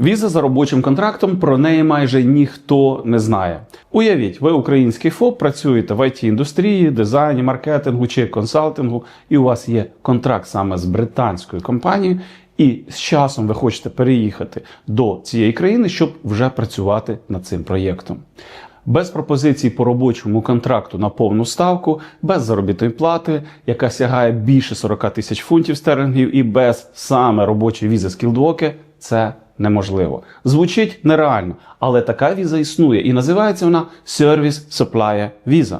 Віза за робочим контрактом про неї майже ніхто не знає. Уявіть, ви український ФОП, працюєте в it індустрії, дизайні, маркетингу чи консалтингу, і у вас є контракт саме з британською компанією, і з часом ви хочете переїхати до цієї країни, щоб вже працювати над цим проєктом. Без пропозицій по робочому контракту на повну ставку, без заробітної плати, яка сягає більше 40 тисяч фунтів стерлингів, і без саме робочої візи скілдвоки це неможливо. Звучить нереально, але така віза існує і називається вона Service Supplier Visa.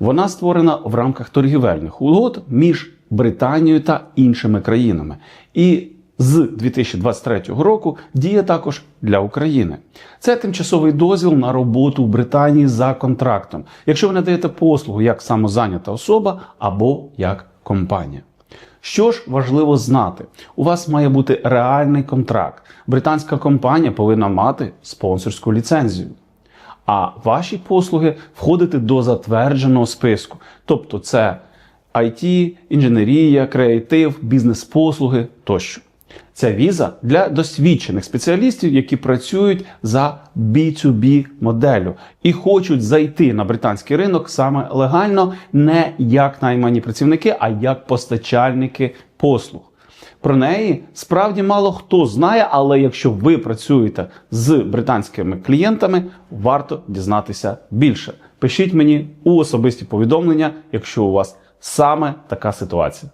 Вона створена в рамках торгівельних угод між Британією та іншими країнами. І з 2023 року діє також для України. Це тимчасовий дозвіл на роботу в Британії за контрактом, якщо ви надаєте послугу як самозайнята особа або як компанія. Що ж важливо знати? У вас має бути реальний контракт. Британська компанія повинна мати спонсорську ліцензію. А ваші послуги входити до затвердженого списку. Тобто це IT, інженерія, креатив, бізнес-послуги тощо. Ця віза для досвідчених спеціалістів, які працюють за B2B моделлю і хочуть зайти на британський ринок саме легально, не як наймані працівники, а як постачальники послуг. Про неї справді мало хто знає, але якщо ви працюєте з британськими клієнтами, варто дізнатися більше. Пишіть мені у особисті повідомлення, якщо у вас саме така ситуація.